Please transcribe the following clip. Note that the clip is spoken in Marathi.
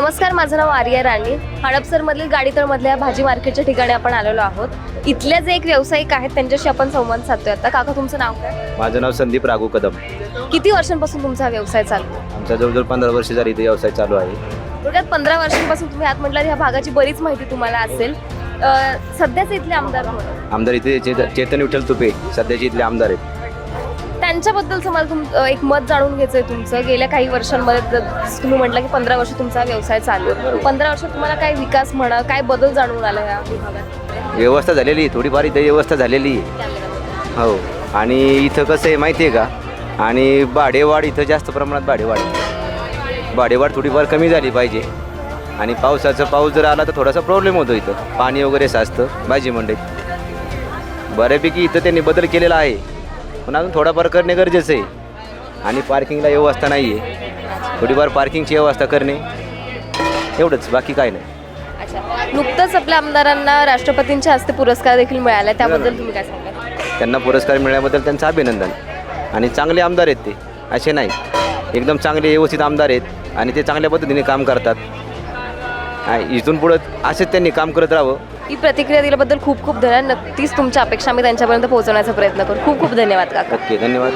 नमस्कार माझं नाव आर्या राणी. हडपसरमधील गाडीतळमधल्या भाजी मार्केटच्या ठिकाणी आपण आलेलो आहोत. इथले जे एक व्यावसायिक आहेत त्यांच्याशी आपण संवाद साधतोय आता. काका तुमचं नाव काय? माझं नाव संदीप राघू कदम. किती वर्षांपासून तुमचा हा व्यवसाय चालू आहे? आमचा जवळजवळ पंधरा वर्ष झाली इथे व्यवसाय चालू आहे. थोडक्यात पंधरा वर्षांपासून तुम्ही आत म्हटलं ह्या भागाची बरीच माहिती तुम्हाला असेल. अं, सध्याचे इथले आमदार कोण आहेत? आमदार इथे चेत- चेतन विठ्ठल तुपे सध्याचे इथले आमदार आहेत. त्यांच्याबद्दलचं मला तुम एक मत जाणून घ्यायचं आहे तुमचं. गेल्या काही वर्षांमध्ये तुम्ही म्हटलं की पंधरा वर्ष तुमचा व्यवसाय चालू आहे. पंधरा वर्षात तुम्हाला काय विकास म्हणा काय बदल जाणून आला या विभागात? व्यवस्था झालेली आहे थोडीफार इथे व्यवस्था झालेली आहे. हो आणि इथं कसं आहे माहिती आहे का? आणि भाडेवाढ इथं जास्त प्रमाणात भाडेवाढ. भाडेवाढ थोडीफार कमी झाली पाहिजे. आणि पावसाचा पाऊस जर आला तर थोडासा प्रॉब्लेम होतो इथं. पाणी वगैरे साचतं भाजी मंडईत. बऱ्यापैकी इथं त्यांनी बदल केलेला आहे. पण अजून थोडाफार करणे गरजेचं आहे. आणि पार्किंगला व्यवस्था नाही आहे थोडीफार पार्किंगची व्यवस्था करणे. एवढंच बाकी काय नाही. अच्छा. नुकतंच आपल्या आमदारांना राष्ट्रपतींच्या हस्ते पुरस्कार देखील मिळाला. त्याबद्दल तुम्ही काय सांगाल? त्यांना पुरस्कार मिळाल्याबद्दल त्यांचं अभिनंदन. आणि चांगले आमदार आहेत ते. असे नाही. एकदम चांगले व्यवस्थित आमदार आहेत. आणि ते चांगल्या पद्धतीने काम करतात. आणि इथून पुढं असेच त्यांनी काम करत राहावं. ही प्रतिक्रिया दिल्याबद्दल खूप खूप धन्यवाद. नक्कीच तुमच्या अपेक्षा मी त्यांच्यापर्यंत पोहोचवण्याचा प्रयत्न करू. खूप खूप धन्यवाद काका. ओके धन्यवाद.